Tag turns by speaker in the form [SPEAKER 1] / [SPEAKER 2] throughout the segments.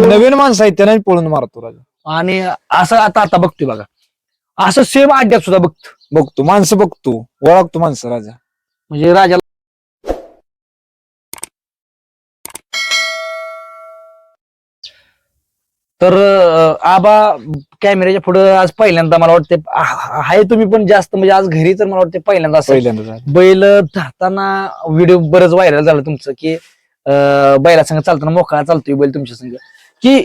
[SPEAKER 1] नवीन माणसं आहेत त्यांना पळून मारतो राजा.
[SPEAKER 2] आणि असं आता आता बघतोय बघा. असं सेम अड्ड्यात सुद्धा बघतो.
[SPEAKER 1] बघतो माणसं बघतो ओळखतो माणसं राजा.
[SPEAKER 2] म्हणजे राजाला तर अं, आबा कॅमेऱ्याच्या पुढे आज पहिल्यांदा मला वाटते आहे तुम्ही पण जास्त म्हणजे आज घरी तर मला वाटते पहिल्यांदा असेल.
[SPEAKER 1] पहिल्यांदा.
[SPEAKER 2] बैल धरताना व्हिडिओ बरंच व्हायरल झालं तुमचं की अं, बैला संग चालताना मोकळा चालतोय बैल तुमच्या संग. की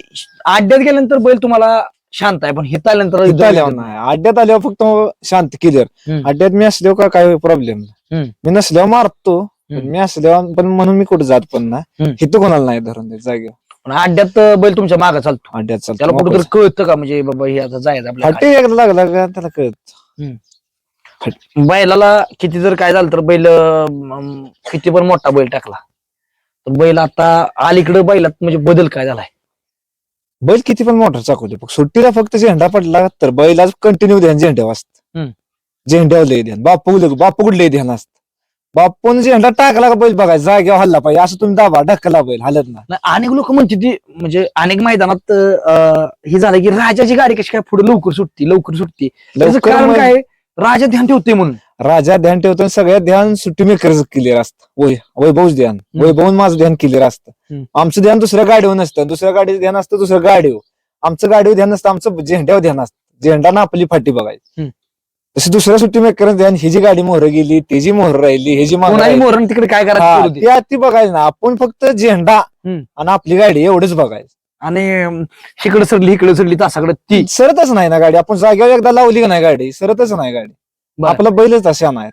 [SPEAKER 2] अड्ड्यात गेल्यानंतर बैल तुम्हाला शांत आहे पण हित आल्यानंतर
[SPEAKER 1] इथं आल्यावर नाही. अड्ड्यात आल्यावर फक्त शांत क्लिअर
[SPEAKER 2] हम्म.
[SPEAKER 1] अड्ड्यात मी असल्यावर का काय प्रॉब्लेम
[SPEAKER 2] हम्म.
[SPEAKER 1] मी नसल्यावर मारतो पण
[SPEAKER 2] हम्म.
[SPEAKER 1] मी असल्यावर पण म्हणून मी कुठे जात पण ना
[SPEAKER 2] हम्म.
[SPEAKER 1] इथं कोणाला नाही धरून देत जागेवर.
[SPEAKER 2] पण अड्ड्यात बैल तुमच्या मागे चालतो.
[SPEAKER 1] अड्ड्यात
[SPEAKER 2] त्याला
[SPEAKER 1] चालतो
[SPEAKER 2] कुठं तरी कळतं का? म्हणजे बाबा हे आता जायचं आपल्याला
[SPEAKER 1] एकदा लागला का त्याला कळत.
[SPEAKER 2] बैलाला किती जर काय झालं तर बैल अं, किती पण मोठा बैल टाकला. तर बैल आता अलीकडे बैलात म्हणजे बदल काय झालाय?
[SPEAKER 1] बैल किती पण मोटर चाकवले फक्त सुट्टीला फक्त झेंडा पडला तर बैल आज कंटिन्यू ध्यान झेंड्या
[SPEAKER 2] हम्म.
[SPEAKER 1] झेंड्यावर लय ध्यान. बापू बापू कुठले ध्यान असत? बापून झेंडा टाकला का बैल बघायचा? जागेवर हल्ला पाहिजे. असं तुम्ही दाबा ढकला बैल हलत ना
[SPEAKER 2] नाही, अनेक लोक म्हणते ती म्हणजे अनेक मैदानात अं, हे झालं की राजाची गाडी कशी काय पुढे लवकर सुटती लवकर सुटती. त्याचं
[SPEAKER 1] लवकर
[SPEAKER 2] कारण
[SPEAKER 1] मग
[SPEAKER 2] काय? राजा ध्यान ठेवते म्हणून.
[SPEAKER 1] राजा ध्यान ठेवतो आणि सगळ्यात ध्यान सुट्टी मेकर क्लिअर असतं वैभवच ध्यान. वैभवून माझं ध्यान क्लिअर असतं. आमचं ध्यान दुसऱ्या गाडीवर नसतं. दुसऱ्या गाडीचं ध्यान असतं दुसऱ्या गाडीवर. आमचं गाडीवर ध्यान नसतं आमचं झेंड्यावर ध्यान असतं. झेंडा ना आपली फाटी बघायची. तसं दुसऱ्या सुट्टी मेकर ध्यान ही जी गाडी मोहर गेली ती जी मोहर राहिली हे जी.
[SPEAKER 2] मोरण तिकडे काय करायचं.
[SPEAKER 1] ती बघायचं ना. आपण फक्त झेंडा. आणि आपली गाडी एवढंच बघायचं.
[SPEAKER 2] आणि इकडे सरली इकडे सरली तासाकडे ती.
[SPEAKER 1] सरतच नाही ना गाडी. आपण जागेवर एकदा लावली का नाही गाडी? सरतच नाही गाडी.
[SPEAKER 2] बरं.
[SPEAKER 1] आपला बैलच अशा नाही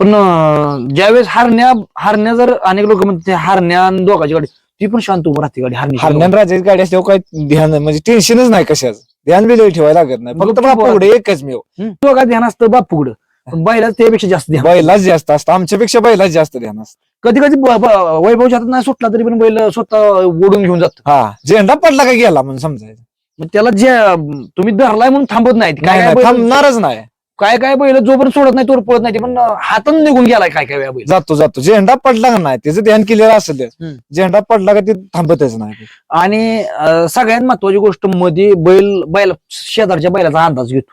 [SPEAKER 2] पण अं, ज्यावेळेस हरण्या हरण्या जर अनेक लोक म्हणते हरण्या आणि दोघाची गाडी ती पण शांत उभं राहते गाडी हरण्या
[SPEAKER 1] हरण्यान राजाची गाडी असल्यावर काय ध्यान म्हणजे टेन्शनच नाही कशाच. ध्यान बी लई ठेवायला लागत नाही. फक्त
[SPEAKER 2] बरोबर.
[SPEAKER 1] बापू पुढे एकच मी
[SPEAKER 2] दोघा ध्यान असतं बापूकडं. पण बैला त्यापेक्षा जास्त ध्यान
[SPEAKER 1] बैलाच जास्त असतं. आमच्यापेक्षा बैलाच जास्त ध्यान असतं.
[SPEAKER 2] कधी कधी ब- ब- वैभवच्या हातात नाही सुटला तरी पण बैल स्वतः ओढून घेऊन जातो.
[SPEAKER 1] हा. झेंडा पडला का गेला म्हणून समजायचं.
[SPEAKER 2] मग त्याला जे अं, तुम्ही धरलाय म्हणून थांबत नाही काय
[SPEAKER 1] नाही,
[SPEAKER 2] काय
[SPEAKER 1] नाही,
[SPEAKER 2] बैल-
[SPEAKER 1] थांबणारच नाही.
[SPEAKER 2] काय काय बैल जोपर्यंत सोडत नाही तोवर पळत नाही ते पण हातानं निघून गेलाय काय काय वेळा बैल.
[SPEAKER 1] जातो जातो. झेंडा पडला का नाही त्याचं ध्यान क्लिअर असेल
[SPEAKER 2] हम्म.
[SPEAKER 1] झेंडा पडला का ते थांबतच नाही.
[SPEAKER 2] आणि अं, सगळ्यात महत्वाची गोष्टमध्ये बैल बैल शेजारच्या बैलाचा अंदाज घेतो.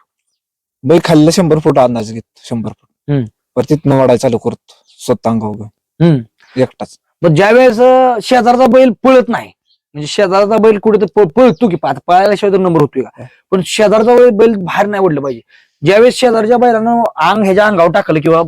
[SPEAKER 1] बैल खाल्लं शंभर फूट अंदाज घेतो शंभर
[SPEAKER 2] हम्म.
[SPEAKER 1] फूट पर तिथनं वाढायला चालू करतो स्वतः अंगावर.
[SPEAKER 2] हम्म.
[SPEAKER 1] एकटाच.
[SPEAKER 2] पण ज्यावेळेस अं, शेजारचा बैल पळत नाही म्हणजे शेजारचा बैल कुठे तर पळतो की आता पळायल्याशिवाय तर नंबर होतोय का? पण शेजारचा बैल बैल बाहेर नाही ओढलं पाहिजे. ज्यावेळेस शेजारच्या बैलानं अंग ह्याच्या अंगावर टाकलं किंवा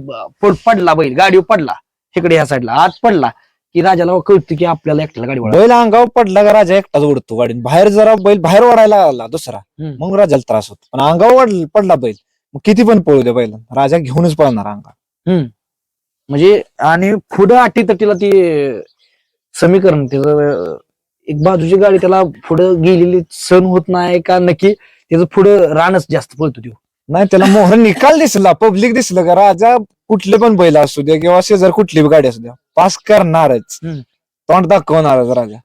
[SPEAKER 2] पडला बैल गाडीवर पडला इकडे ह्या साईडला आत पडला की राजाला कळतं की आपल्याला एकट्याला गाडी.
[SPEAKER 1] बैल अंगावर पडला का राजा एकटाच उडतो गाडीन बाहेर जरा बैल बाहेर ओढायला लागला दुसरा. मग राजाला त्रास होतो. पण अंगावर पडला बैल मग किती पण पळू दे बैल राजा घेऊनच पळणार अंगा
[SPEAKER 2] म्हणजे आणि पुढं अटी तटीला ती समीकरण त्याचं एक बाजूची गाडी त्याला पुढं गेलेली सण होत नाही का नक्की त्याचं पुढं रानच जास्त पळतो तो.
[SPEAKER 1] नाही त्याला मोहर निकाल दिसला पब्लिक दिसलं का? राजा कुठले पण बैल असू द्या किंवा शेजार कुठली बी गाडी असू द्या पास करणारच.
[SPEAKER 2] हम्म.
[SPEAKER 1] तोंड दाखवणारच राजा.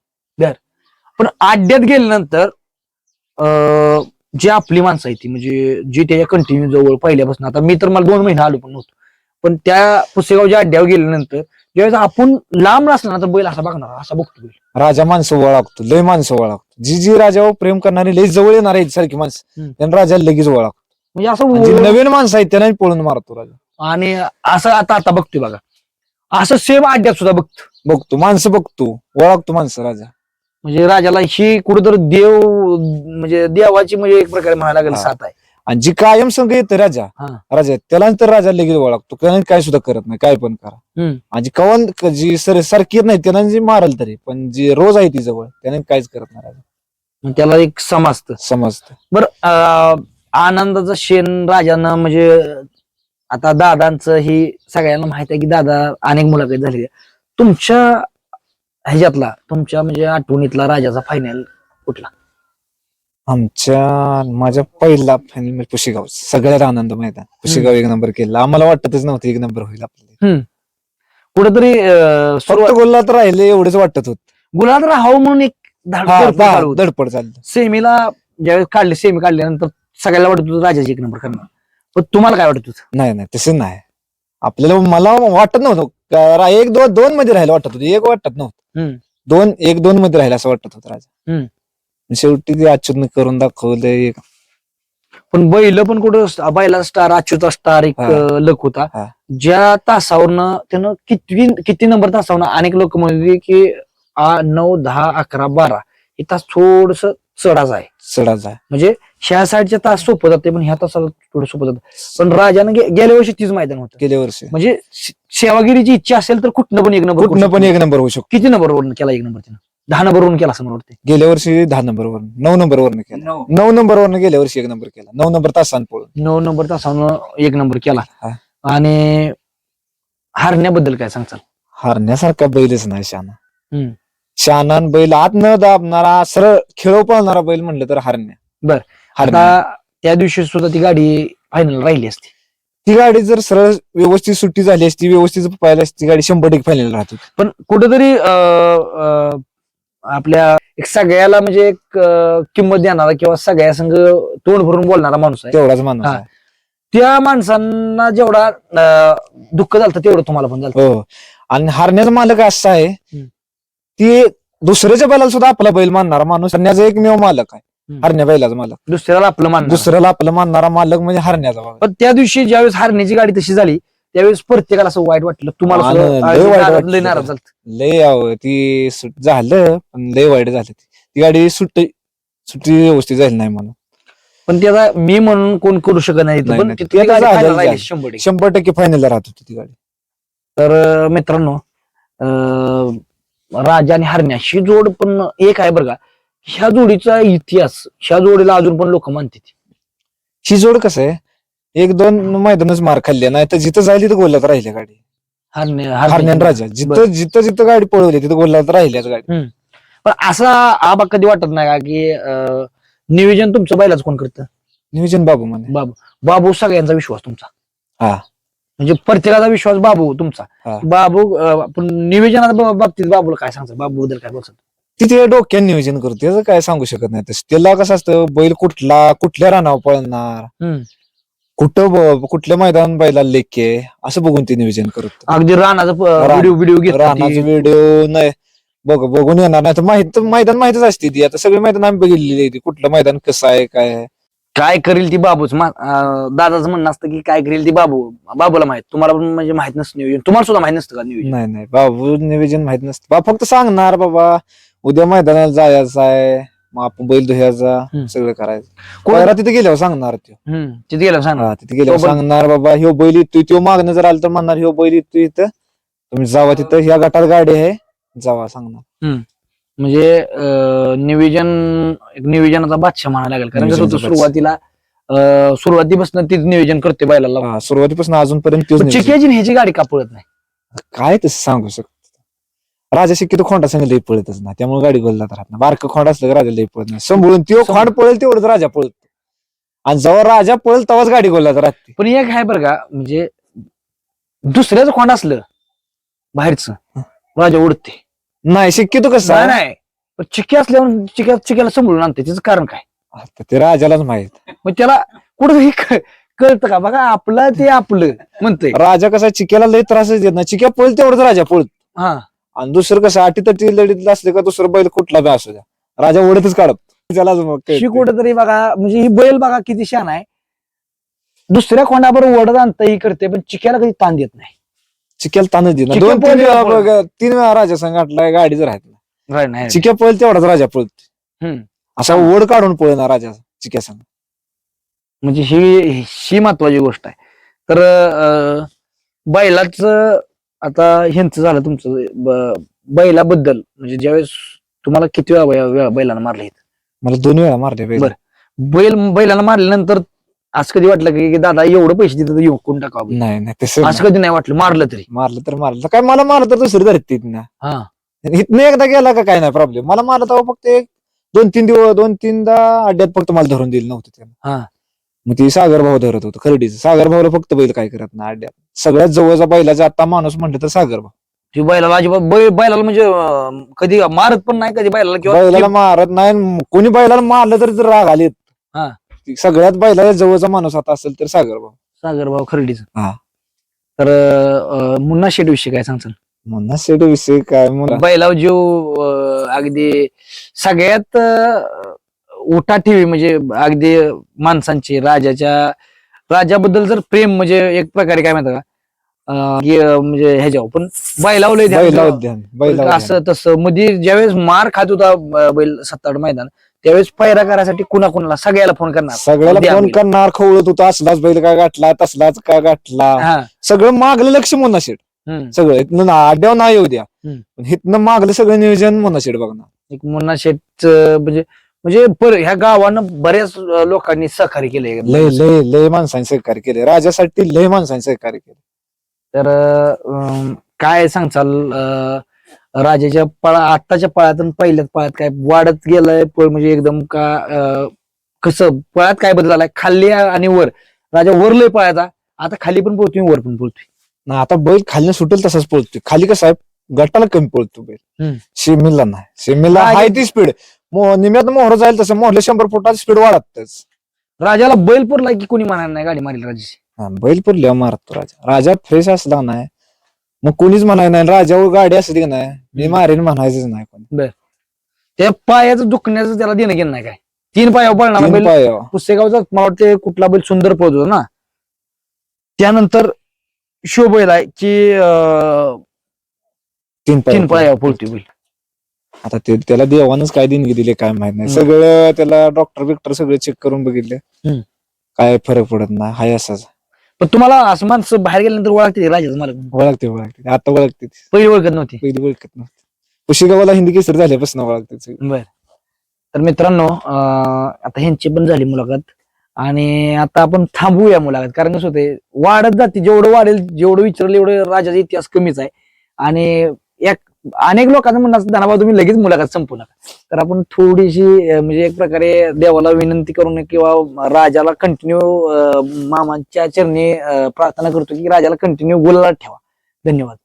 [SPEAKER 2] पण अड्ड्यात गेल्यानंतर अं, जी आपली माणसं आहे ती म्हणजे जी त्याच्या कंटिन्यू जवळ पहिल्यापासून आता मी तर मला दोन महिने आलो पण नव्हतो. पण त्या पुसेगावच्या अड्ड्यावर गेल्यानंतर ज्यावेळेस आपण लांब असला ना तर बैल असा बघणार असा बघतो बैल.
[SPEAKER 1] राजा माणसं ओळखतो लय माणसं ओळखतो. जी जी राजावर प्रेम करणारी लय जवळ येणार आहेत सारखी माणसं.
[SPEAKER 2] हम्म.
[SPEAKER 1] त्यांना राजा लगेच ओळखतो.
[SPEAKER 2] म्हणजे असं
[SPEAKER 1] आणि जी
[SPEAKER 2] ओळख-
[SPEAKER 1] नवीन माणसं आहेत त्यांना पळून मारतो राजा.
[SPEAKER 2] आणि असं आता आता बघतोय बघा. असं सेम अड्ड्यात सुद्धा बघतो.
[SPEAKER 1] बघतो माणसं बघतो ओळखतो माणसं राजा.
[SPEAKER 2] म्हणजे राजाला ही कुठेतरी देव म्हणजे देवाची म्हणजे एक प्रकारे म्हणायला लागेल
[SPEAKER 1] हा.
[SPEAKER 2] साथ आहे.
[SPEAKER 1] आणि जी कायम संघ येतं राजा
[SPEAKER 2] हा.
[SPEAKER 1] राजा त्याला तर राजा लगेच ओळखतो. कारण काय सुद्धा करत नाही काय पण करा.
[SPEAKER 2] हम्म.
[SPEAKER 1] आणि जी कवन जी सर सारखी नाही त्यांना जी मारल तरी पण जी रोज आहे ती जवळ त्याने काहीच करत नाही राजा.
[SPEAKER 2] मग त्याला एक समजतं.
[SPEAKER 1] समजतं.
[SPEAKER 2] बर आनंदाचं शेण राजानं म्हणजे आता दादांचं ही सगळ्यांना माहीत आहे की दादा अनेक मुलाखत झाली तुमच्या ह्याच्यातला तुमच्या म्हणजे आठवणीतला राजाचा फायनल कुठला?
[SPEAKER 1] आमच्या माझ्या पहिला फायनल म्हणजे पुशेगाव. सगळ्यात आनंद मैदान. पुशेगाव एक नंबर केला आम्हाला वाटतच नव्हतं एक नंबर होईल आपल्याला.
[SPEAKER 2] कुठेतरी अं,
[SPEAKER 1] फक्त
[SPEAKER 2] सुरुवात
[SPEAKER 1] राहिले एवढंच वाटत होत.
[SPEAKER 2] गुलाब राहावं म्हणून एक धाड
[SPEAKER 1] दडपड चाललं.
[SPEAKER 2] सेमीला ज्यावेळेस काढले सेमी काढल्यानंतर सगळ्याला वाटत होतं राजाची एक नंबर करणार. पण तुम्हाला काय वाटत होतं
[SPEAKER 1] नाही नाही तसं नाही. आपल्याला मला वाटत नव्हतं. का रा- एक दोन दोन मध्ये राहायला वाटत होतं. एक वाटत नव्हतं.
[SPEAKER 2] हम्म.
[SPEAKER 1] दोन एक दोन मध्ये राहिला असं वाटत होतं राजा.
[SPEAKER 2] हम्म.
[SPEAKER 1] शेवटी ते अच्युतने करून दाखवलं एक.
[SPEAKER 2] पण बैल पण कुठं बैला स्टार अच्युता स्टार एक
[SPEAKER 1] हा.
[SPEAKER 2] अं, लक होता.
[SPEAKER 1] हा.
[SPEAKER 2] ज्या तासावरनं त्यानं किती किती नंबर तासावरनं अनेक लोक म्हणले की आ, नऊ दहा अकरा बारा. हे तास थोडस चढाच आहे.
[SPEAKER 1] चढाचा
[SPEAKER 2] म्हणजे ह्या साईडच्या तास सोपं जाते पण ह्या तासाला थोडं सोपं जातं. पण राजानं गे- गेल्या वर्षी तीच मैदान होतं.
[SPEAKER 1] गेल्या वर्षी.
[SPEAKER 2] म्हणजे सेवागिरीची इच्छा असेल तर कुठनं पण एक नंबर करू
[SPEAKER 1] कुठनं पण
[SPEAKER 2] शकतो.
[SPEAKER 1] एक नंबर होऊ शकतो.
[SPEAKER 2] किती नंबर वरून केला एक नंबर त्यानं? दहा नंबर वरून केला असं मला वाटतं
[SPEAKER 1] गेल्या वर्षी दहा नंबर वरून नऊ नंबर वरून केला. नऊ. नंबर वरून गेल्या वर्षी एक नंबर केला. नऊ नंबर तासान पळून.
[SPEAKER 2] नऊ नंबर तासावरून एक नंबर केला.
[SPEAKER 1] हा.
[SPEAKER 2] आणि हारण्याबद्दल काय सांगचाल
[SPEAKER 1] हारण्यासारखा बैलच नाही शाना.
[SPEAKER 2] हम्म.
[SPEAKER 1] शानान बैल आत न दाबणारा सरळ खेळव पळणारा बैल म्हणलं तर हारण्या
[SPEAKER 2] बर.
[SPEAKER 1] हारण्या
[SPEAKER 2] आता त्या दिवशी सुद्धा ती गाडी फायनल राहिली असती
[SPEAKER 1] ती गाडी जर सरळ व्यवस्थित सुट्टी झाली असती व्यवस्थित पाहिली असती ती गाडी शंभर टक्के फायनल राहत होती
[SPEAKER 2] पण कुठेतरी आपल्या एक सगळ्याला म्हणजे एक अं, किंमत देणारा किंवा सगळ्या संघ तोंड भरून बोलणारा माणूस आहे
[SPEAKER 1] तेवढाच माणूस
[SPEAKER 2] हा.
[SPEAKER 1] आहे.
[SPEAKER 2] त्या माणसांना जेवढा अं, दुःख झालं तेवढं तुम्हाला पण झालं
[SPEAKER 1] हो आणि हारण्याचा मालक असा आहे
[SPEAKER 2] हम्म.
[SPEAKER 1] की दुसऱ्याच्या बैलाला सुद्धा आपला बैल मानणारा माणूस हरण्याचा एकमेव मालक आहे
[SPEAKER 2] हम्म.
[SPEAKER 1] हरण्या बैलाचा मालक
[SPEAKER 2] दुसऱ्याला आपलं मान
[SPEAKER 1] दुसऱ्याला आपलं मानणारा मालक म्हणजे हरण्याचा मालक
[SPEAKER 2] पण त्या दिवशी ज्यावेळेस हारण्याची गाडी तशी झाली त्यावेळेस प्रत्येकाला असं वाईट वाटलं तुम्हाला सुद्धा
[SPEAKER 1] लय वाईट
[SPEAKER 2] नाराज-
[SPEAKER 1] वाटलं.
[SPEAKER 2] लय नाराज
[SPEAKER 1] लय अहो, ती सुट झालं पण लय वाईट झालं ती. ती गाडी सुट्टी सुट्टी व्यवस्थित झाली नाही म्हणून
[SPEAKER 2] पण त्याचा मी म्हणून कोण करू शकत नाही इथं.
[SPEAKER 1] नाही,
[SPEAKER 2] पण
[SPEAKER 1] नाही.
[SPEAKER 2] तिथली
[SPEAKER 1] ते
[SPEAKER 2] गाडी
[SPEAKER 1] झालं,
[SPEAKER 2] final राहिली
[SPEAKER 1] झालं.
[SPEAKER 2] शंभर टक्के.
[SPEAKER 1] शंभर टक्के फायनल राहत होती ती गाडी
[SPEAKER 2] तर अं, मित्रांनो अं, राजा आणि हरण्याशी जोड पण एक आहे बरं का. ह्या जोडीचा इतिहास ह्या जोडीला अजून पण लोक मानतात.
[SPEAKER 1] ही जोड कसं आहे? एक दोन मैदानच मार खाल्ले नाही तर जिथं जाईल तिथं गोलात राहिल्या गाडी.
[SPEAKER 2] हरण्या
[SPEAKER 1] हरण्यान
[SPEAKER 2] हरण्या-
[SPEAKER 1] राजा. जिथं जिथं जिथं गाडी पळवली तिथं गोलात राहिल्याच गाडी.
[SPEAKER 2] पण असा आबा कधी वाटत नाही का की अं, नियोजन तुमचं बैलाच कोण करतं?
[SPEAKER 1] नियोजन बाबू म्हणे
[SPEAKER 2] बाबू बाबू सगळ्यांचा विश्वास तुमचा.
[SPEAKER 1] हा.
[SPEAKER 2] म्हणजे प्रत्येकाचा विश्वास बाबू तुमचा
[SPEAKER 1] हा.
[SPEAKER 2] बाबू अं, पण नियोजनाच्या बा- बाबतीत बाबूला काय सांगतात बाबू बद्दल काय बोलतात
[SPEAKER 1] तिथे डोक्यात नियोजन करतो त्याचं काय सांगू शकत नाही तसं त्याला कसं असतं बैल कुठला कुठल्या रानावर पळणार
[SPEAKER 2] हम्म.
[SPEAKER 1] कुठं ब- कुठल्या मैदान बैलाला लेखे असं बघून ते नियोजन करत
[SPEAKER 2] अगदी रानाचा
[SPEAKER 1] रान-
[SPEAKER 2] व्हिडिओ
[SPEAKER 1] रानाचा. व्हिडिओ नाही बघ बघून येणार नाही तर माहीत मैदान माहितच असते ती आता सगळे मैदान आम्ही बघितलेली आहे ती. कुठलं मैदान कसं आहे काय आहे.
[SPEAKER 2] काय करेल ती बाबूच? मा- अं, दादाचं म्हणणं असतं की काय करेल ती बाबू? बाबूला माहीत. तुम्हाला पण म्हणजे माहीत नसतं नियोजन. तुम्हाला सुद्धा माहीत नसतं का नियोजन?
[SPEAKER 1] नाही नाही. बाबू नियोजन माहीत नसतं. बाबा फक्त सांगणार बाबा उद्या मैदानाला जायचं आहे. मग आपण बैल धुयाचा
[SPEAKER 2] हम्म.
[SPEAKER 1] सगळं करायचं.
[SPEAKER 2] कोण-
[SPEAKER 1] पहिला तिथे गेल्यावर सांगणार तो.
[SPEAKER 2] हम्म, तिथे गेलं सांग
[SPEAKER 1] हा तिथे गेल्यावर
[SPEAKER 2] तो बैल-
[SPEAKER 1] सांगणार बाबा ह्यो बैल येतोय तो मागणं जर आलं तर म्हणणार ह्यो बैल येतोय इथं. तुम्ही जावा तिथं. ह्या गटात गाडी आहे. जावा सांगणार.
[SPEAKER 2] म्हणजे अं, नियोजन एक नियोजनाचा बादशाह म्हणायला लागेल. कारण कसं होतं सुरुवातीला अं, सुरुवातीपासून तीच नियोजन करते बैलाला
[SPEAKER 1] हा, सुरुवातीपासून अजूनपर्यंत तोच
[SPEAKER 2] पण
[SPEAKER 1] नियोजन.
[SPEAKER 2] चिक्याची ह्याची गाडी का पळत नाही?
[SPEAKER 1] काय तसं सांगू शकतो राजा शक्यतो खोंडा संग लई पळतच ना त्यामुळे गाडी गोलला राहत ना बारकं खोंड असलं की राजा लई पळत नाही. सांभाळून तो. खोंड पळेल तेवढंच राजा पळत. आणि जेव्हा राजा पळेल तेव्हाच गाडी गोलला राहते.
[SPEAKER 2] पण एक आहे बरं का म्हणजे दुसऱ्याचं खोंड असलं बाहेरचं राजा उडते.
[SPEAKER 1] नाही शक्यतो कसं?
[SPEAKER 2] नाही
[SPEAKER 1] आहे,
[SPEAKER 2] नाही. पण चिक्की असल्यावर चिक्या चिक्याला सांभाळून आणते. त्याचं कारण काय?
[SPEAKER 1] आता ते राजालाच माहीत.
[SPEAKER 2] मग त्याला कुठं कळतं का? बघा आपलं ते आपलं म्हणतंय.
[SPEAKER 1] राजा कसा चिक्याला लई त्रासच देत नाही. चिक्या पळेल तेवढंच राजा पळत.
[SPEAKER 2] हा.
[SPEAKER 1] आणि दुसरं कसं अटी तटी लढीत असले का दुसरं बैल कुठला बी असू द्या. राजा ओढतच काढत. मग कळतं.
[SPEAKER 2] शी कुठंतरी बघा म्हणजे ही बैल बघा किती शान आहे. दुसऱ्या खोंडाबरोबर ओढत आणता ही करते पण चिक्याला कधी ताण देत नाही.
[SPEAKER 1] चिक्याला ताणच देत नाही.
[SPEAKER 2] चिक्या
[SPEAKER 1] दोन तीन वेळा. बघ, तीन वेळा राजा संघ गाडीच राहत नाही
[SPEAKER 2] right, नाही
[SPEAKER 1] चिक्या पळेल तेवढाच राजा पळत
[SPEAKER 2] हम्म.
[SPEAKER 1] असा ओढ काढून पळणार राजा चिक्या संघ
[SPEAKER 2] म्हणजे ही ही महत्वाची गोष्ट आहे तर अं, बैलाच आता ह्यांचं झालं तुमचं ब- बैलाबद्दल म्हणजे ज्यावेळेस तुम्हाला किती वेळा बै- वेळा बैलानं मारले
[SPEAKER 1] मला दोन वेळा मारले. बैल
[SPEAKER 2] बैलानं मारल्यानंतर असं कधी वाटलं की की दादा एवढं पैसे देतात येऊ कोण टाकावं?
[SPEAKER 1] नाही नाही तसं
[SPEAKER 2] असं
[SPEAKER 1] नाही.
[SPEAKER 2] कधी नाही वाटलं मारलं तरी.
[SPEAKER 1] मारलं तर मारलं. तर काय मला मारलं तर दुसरी धरती ना.
[SPEAKER 2] हा.
[SPEAKER 1] इथनं एकदा गेला का काय नाही प्रॉब्लेम मला मारलं तेव्हा फक्त एक दोन तीन दिवस दोन तीनदा अड्ड्यात फक्त मला धरून दिलं नव्हतं त्यानं.
[SPEAKER 2] हा.
[SPEAKER 1] मग ती सागर भाऊ धरत होतं खरडीचं. सागर भाऊला फक्त बैल काय करत ना अड्ड्यात. सगळ्यात जवळचा बैलाचा आता माणूस म्हणलं तर सागर भाऊ.
[SPEAKER 2] ती बैलाला अजिबात बैल बैलाला म्हणजे अं, कधी मारत पण नाही कधी बैलाला किंवा
[SPEAKER 1] बैलाला मारत नाही कोणी बैलाला मारलं तर राग आले
[SPEAKER 2] हा.
[SPEAKER 1] सगळ्यात बैलाला जवळचा माणूस आता असेल तर सागर भाऊ
[SPEAKER 2] सागर भाऊ खरडीच
[SPEAKER 1] हा.
[SPEAKER 2] तर अं, मुन्ना शेट विषयी काय सांगचाल
[SPEAKER 1] म्हणा शेड विषय काय मला
[SPEAKER 2] बैलाव जीव अं, अगदी सगळ्यात अं, उठा ठेवी म्हणजे अगदी माणसांची राजाच्या राजाबद्दल जर प्रेम म्हणजे एक प्रकारे काय म्हणतात का अं, की, अं, म्हणजे ह्याच्यावर पण बैलाव लय ध्यान
[SPEAKER 1] बैला
[SPEAKER 2] ठेवा.
[SPEAKER 1] उद्यान बैला उद्यान.
[SPEAKER 2] असं तसं मध्ये ज्यावेळेस मार खात होता अं, बैल सत्तावड मैदान त्यावेळेस पैरा करायसाठी कुणा कुणाला सगळ्याला फोन करणार.
[SPEAKER 1] सगळ्याला फोन. करणार खवळत होता असलाच बैल काय गाठला तसलाच काय गाठला.
[SPEAKER 2] हा.
[SPEAKER 1] सगळं मागलं लक्ष मोना शेड
[SPEAKER 2] हम्म.
[SPEAKER 1] सगळं इथनं ना आड्यावर नाही येऊ द्या.
[SPEAKER 2] हम्म.
[SPEAKER 1] पण इथनं मागलं सगळं नियोजन मोना शेड बघणार.
[SPEAKER 2] एक मुन्ना शेठ म्हणजे म्हणजे पर ह्या गावानं बऱ्याच अं, लोकांनी सहकार्य केलंय.
[SPEAKER 1] लय लय लय माणसांनी सहकार्य केले राजासाठी लय माणसांनी सहकार्य केले
[SPEAKER 2] तर अं, काय सांगचाल अं, राजाच्या पळा आत्ताच्या पळात आणि पहिल्याच पळात काय वाढत गेलाय पळ म्हणजे एकदम का अं, कसं पळात काय बदल झालाय? खाली आणि वर. राजा वर लय पळायचा. आता खाली पण पोहतोय वर पण पोहतोय
[SPEAKER 1] ना आता बैल खाली सुटेल तसाच पळतोय. खाली कसं आहे गटाला कमी पळतो बैल. शेमीला नाही. शेमीला
[SPEAKER 2] राजा-
[SPEAKER 1] हाय ती स्पीड निम्यात मोहर जाईल तसं मोहरला शंभर फुटाची स्पीड वाढतच.
[SPEAKER 2] राजाला बैल पुरला की कोणी म्हणाल नाही गाडी मारेल राजाची.
[SPEAKER 1] हा, बैल पुरल्या मारतो राजा. राजा फ्रेश असला नाही. मग कोणीच म्हणाय नाही राजावर गाडी असली की नाही मी. मारेन म्हणायचंच नाही कोणी
[SPEAKER 2] त्या पायाचं दुखण्याचं त्याला देणं घेणं नाही काय तीन पायावर पळणार
[SPEAKER 1] तीन
[SPEAKER 2] बैल
[SPEAKER 1] पायावर.
[SPEAKER 2] पुसेगावचा मला वाटते कुठला बैल सुंदर पोहोचतो ना त्यानंतर शो बैल आहे की अं,
[SPEAKER 1] तीन
[SPEAKER 2] तीन
[SPEAKER 1] पायावर.
[SPEAKER 2] पायावर बैल
[SPEAKER 1] आता ते त्याला देवानच काय देणगी दिली काय माहीत नाही
[SPEAKER 2] हम्म.
[SPEAKER 1] सगळं त्याला डॉक्टर बिक्टर सगळे चेक करून बघितले
[SPEAKER 2] हम्म.
[SPEAKER 1] काय फरक पडत नाही हाय असाच
[SPEAKER 2] पण तुम्हाला असं माणसं बाहेर गेल्यानंतर ओळखते राजाचं मला
[SPEAKER 1] ओळखते ओळखते. आता ओळखते.
[SPEAKER 2] पहिली ओळखत नव्हती.
[SPEAKER 1] पहिली ओळखत नव्हती. पुशेगावाला हिंदी केसर झाल्यापासून ओळखते.
[SPEAKER 2] बर. तर मित्रांनो अं, आता ह्यांची पण झाली मुलाखत. आणि आता आपण थांबूया मुलाखत कारण कसं होते वाढत जाते. जेवढं वाढेल जेवढं विचारलं एवढं राजाचा इतिहास कमीच आहे. आणि एक अनेक लोकांचं म्हणणं असतं धनाबा तुम्ही लगेच मुलाखत संपू नका. तर आपण थोडीशी म्हणजे एक प्रकारे देवाला विनंती करून किंवा राजाला कंटिन्यू मामांच्या चरणी प्रार्थना करतो की राजाला कंटिन्यू गुलाला ठेवा. धन्यवाद.